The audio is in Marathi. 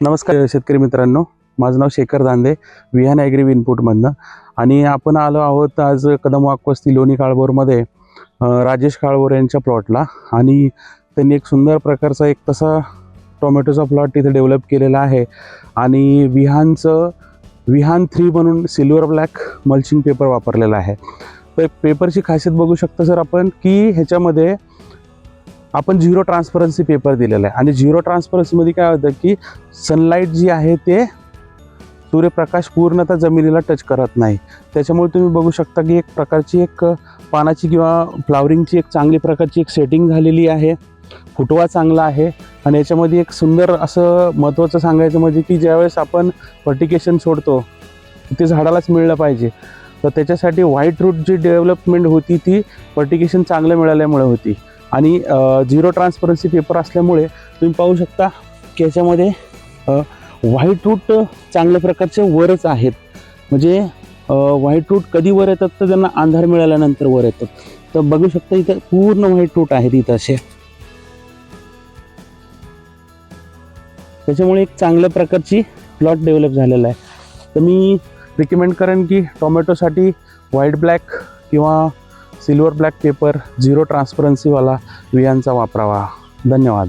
नमस्कार शेतकरी मित्रांनो माझं नाव शेखर दांदे विहान ॲग्री इनपुटमधनं आणि आपण आलो आहोत आज कदम वाकवस्ती लोणी काळभोरमध्ये राजेश काळभोर यांच्या प्लॉटला. आणि त्यांनी एक सुंदर प्रकारचा एक तसा टोमॅटोचा प्लॉट तिथे डेव्हलप केलेला आहे. आणि विहानचं विहान थ्री म्हणून सिल्वर ब्लॅक मल्चिंग पेपर वापरलेला आहे. तर पेपरची खासियत बघू शकता सर आपण की ह्याच्यामध्ये आपण झिरो ट्रान्सपरन्सी पेपर दिलेला आहे. आणि झिरो ट्रान्सपरन्सीमध्ये काय होतं की सनलाईट जी आहे ते सूर्यप्रकाश पूर्णतः जमिनीला टच करत नाही. त्याच्यामुळे तुम्ही बघू शकता की एक प्रकारची एक पानाची किंवा फ्लावरिंगची एक चांगली प्रकारची एक सेटिंग झालेली आहे. फुटवा चांगला आहे. आणि याच्यामध्ये एक सुंदर असं महत्त्वाचं सांगायचं म्हणजे की ज्यावेळेस आपण फर्टिकेशन सोडतो ते झाडालाच मिळलं पाहिजे. तर त्याच्यासाठी व्हाईट रूट जी डेव्हलपमेंट होती ती फर्टिकेशन चांगलं मिळाल्यामुळे होती. आणि झिरो ट्रान्सपरन्सी पेपर असल्यामुळे तुम्ही पाहू शकता की याच्यामध्ये व्हाईट रूट चांगल्या प्रकारचे वरच आहेत. म्हणजे व्हाईट रूट कधी वर येतात तर त्यांना अंधार मिळाल्यानंतर वर येतात. तर बघू शकता इथं पूर्ण व्हाईट रूट आहेत इथं असे. त्याच्यामुळे एक चांगल्या प्रकारची प्लॉट डेव्हलप झालेला आहे. तर मी रिकमेंड करेन की टोमॅटोसाठी व्हाईट ब्लॅक किंवा सिल्वर ब्लॅक पेपर झिरो ट्रान्सपरन्सीवाला वियांचा वापरावा. धन्यवाद.